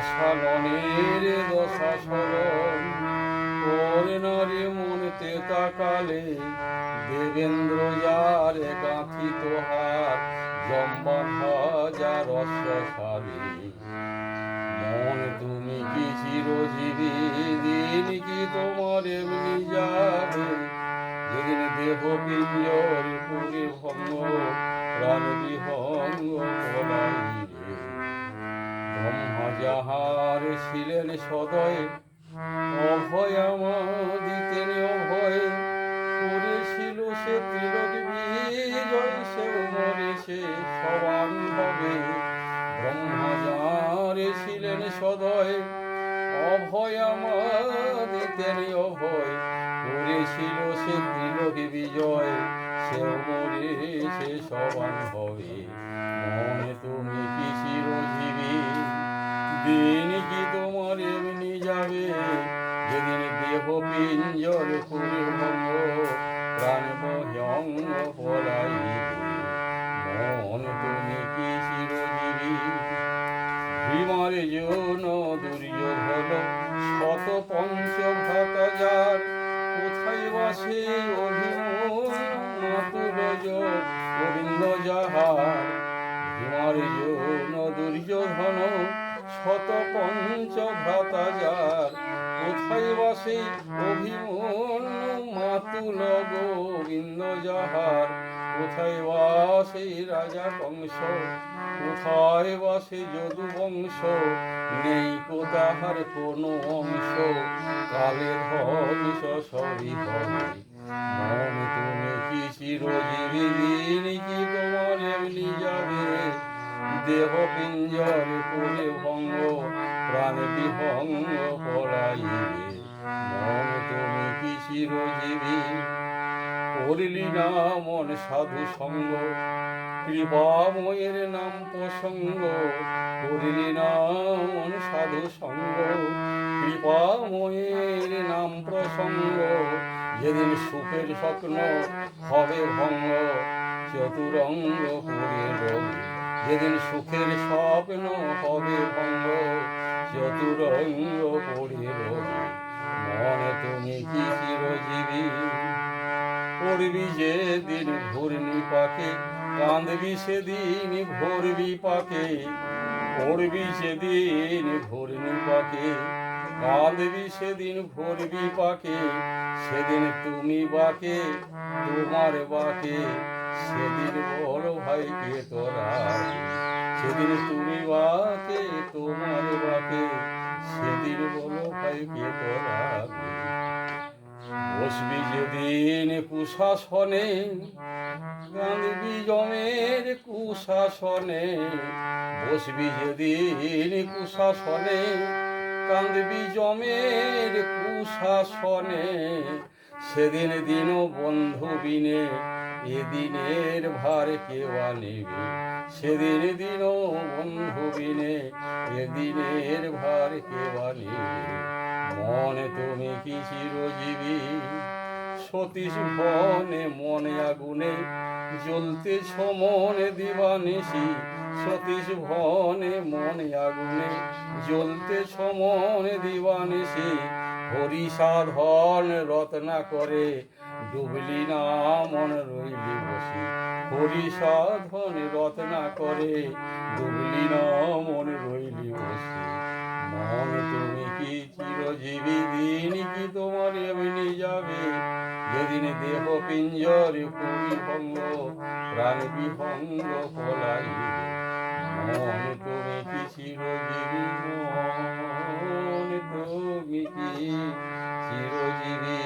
দশাননের দশা সরণ করে নারী মনতে তাকালে দেবেন্দ্র যার গাঁথি তোহার জম্বান হাজার অশ্বসালী মন তুমি কি চিরজীবী? দিন কি তোমার এমনি যাবে? যেদিন দেহ পিঞ্জর পুরে ভঙ্গ প্রাণ যাহার ছিলেন সদয়, অভয় আমার দিতেন অভয় করেছিল সে তিলক বিজয় সে মরে সে সবান হবে। ব্রহ্মা ছিলেন সদয়, অভয় আমার দিতেন অভয় করেছিল সে তিলক বিজয়, সে মরে সে সবান হবে। মনে তুমি কি চিরজীবী? দিন কি তোমার এমনি যাবে? যেদিন দেহ পিঞ্জর পুরে ভঙ্গ, প্রাণ ভয়ঙ্গ পলাইবে মন তুমি কি চিরজীবী? ভীমার যৌন দুর্যোধন শত পঞ্চ ভ্রাতাজার কোথায় বাসে মাতুরজ গোবিন্দ যাহার। ভীমার যৌন দুর্যোধন শত পঞ্চ ভ্রাতাজার কোথায় বাসে অভিমন মাতুল গোবিন্দ যাহার কোথায় বাসে রাজা কংস কোথায় বাসে যদু বংশ নেই কোথাহার কোনো অংশ, কালে ধ্বংস সবই মন তুমি কি চিরজীবী দেহ পিঞ্জর করে ভঙ্গ প্রাণ বিভঙ্গ পড়াইবে মন তুমি কি চিরজীবী করিলি না মন সাধু সঙ্গ কৃপাময়ের নাম প্রসঙ্গ, করিলি না মন সাধু সঙ্গ কৃপাময়ের নাম প্রসঙ্গ, যেদিন সুখের স্বপ্ন হবে ভঙ্গ, চতুরঙ্গ পুরে রোগ। যেদিন সুখের স্বপ্ন হবে ভঙ্গ, চতুরঙ্গ পড়ে রোগ মনে তুমি কি চিরজীবী? পড়বি যে দিন ঘূর্ণি পাকে কাঁদবি সেদিন ভরবি পাকে পড়বি সেদিন ঘূর্ণি পাকে কাঁদবি সেদিন ভরবি পাকে সেদিন তুমি বাকে, তোমার বাকে, সেদিন বল ভাই কে তোরা? সেদিন তুমি বাকে তোমার বাকে সেদিন বলো ভাই কে তোরা? বসবি যেদিন কুশাসনে গান্ধী জমের কুশাসনে বসবি যেদিন কুশাসনে কান্দবি জমের কুশাসনে, সেদিন দিন বন্ধু বিনে এদিনের ভার কেউ আনিবে, সেদিন দিন বন্ধু বিনে, এদিনের ভার কেউ আনিবে। মনে তুমি কি চিরজীবী? সতীশ বনে মনে আগুনে জ্বলতে সমনে দিবানিসি সতীশ ভনে মনে আগুনে জ্বলতে সমনে দিবানিসি হরি সাধন রত্না করে ডুবলি না মন রইলি বসি। হরি সাধন রত্না করে ডুবলি না মন রইলি বসি। মন তুমি কি চিরজীবী দিন কি তোমার এমনি যাবে? যেদিন দেহ পিঞ্জর পুরি ভঙ্গ, প্রাণ বিভঙ্গ পলাইবে মন তুমি কি চিরজীবী মন তুমি কি চিরজীবী